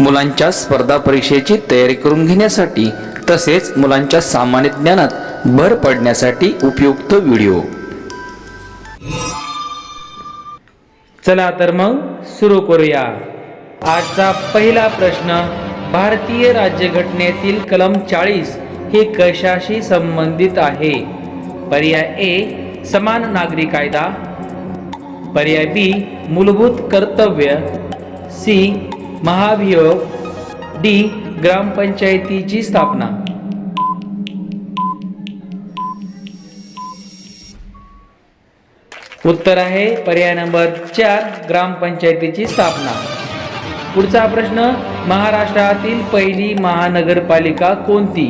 मुलांच्या स्पर्धा परीक्षेची तयारी करून घेण्यासाठी तसेच मुलांच्या सामान्य ज्ञानात भर पडण्यासाठी उपयुक्त व्हिडिओ. चला तर मग सुरू करूया. आजचा पहिला प्रश्न भारतीय राज्यघटनेतील कलम चाळीस हे कशाशी संबंधित आहे? पर्याय ए समान नागरी कायदा. पर्याय बी मूलभूत कर्तव्य. सी महाभियोग डी ग्रामपंचायतीची स्थापना. उत्तर आहे पर्याय नंबर चार ग्रामपंचायतीची स्थापना. पुढचा प्रश्न महाराष्ट्रातील पहिली महानगरपालिका कोणती?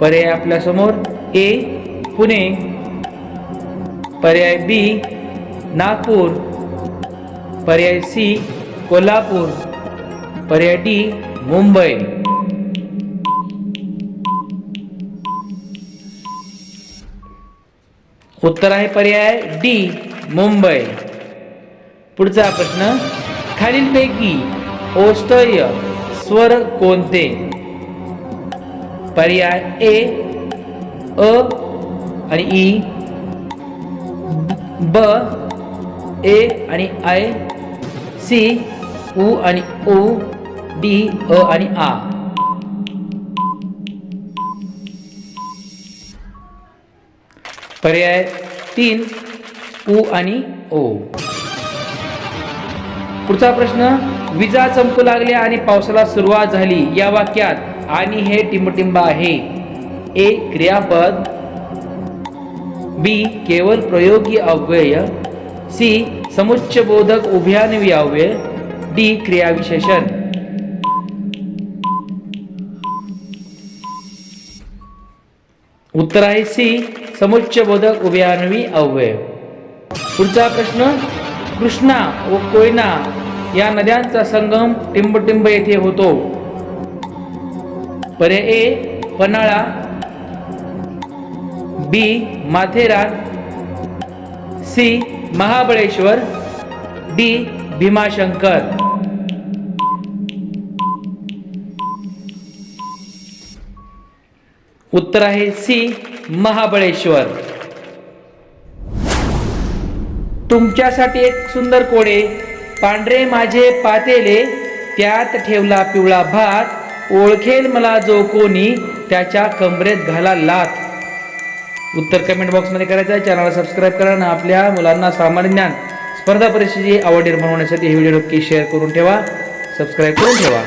पर्याय आपल्यासमोर ए पुणे. पर्याय बी नागपूर. पर्याय सी कोल्हापूर पर्यटी मुंबई. उत्तर आहे पर्याय डी मुंबई. पुढचा प्रश्न खालीलपैकी ओष्टय स्वर कोणते? पर्याय ए अ आणि ई. ब ए आणि आय. सी. उ आणि ओ डी अ आणि आ. पर्याय तीन उ आणि ओ. पुढचा प्रश्न विजा चमकू लागल्या आणि पावसाला सुरुवात झाली या वाक्यात आणि हे टिंबटिंब आहे. ए क्रियापद. बी केवळ प्रयोगी अव्यय. सी समुच्चबोधक उभ्यानवी अव्यय डी क्रियाविशेषण उत्तर आहे सी समुच्चबोधक उभयान्वी अव्यय. पुढचा प्रश्न कृष्णा व कोयना या नद्यांचा संगम टिंबटिंब येथे होतो. पर्याय A Panhala. B Matheran. C Mahabaleshwar. D Bhimashankar. उत्तर आहे सी महाबळेश्वर. तुमच्यासाठी एक सुंदर कोडे. पांढरे माझे पातेले त्यात ठेवला पिवळा भात. ओळखेल मला जो कोणी त्याच्या कमरेत घाला लात. उत्तर कमेंट बॉक्समध्ये करायचं आहे. चॅनलला सबस्क्राईब करा आणि आपल्या मुलांना सामान्य ज्ञान स्पर्धा परीक्षेची आवड निर्माण होण्यासाठी हे व्हिडिओ नक्की शेअर करून ठेवा. सबस्क्राईब करून ठेवा.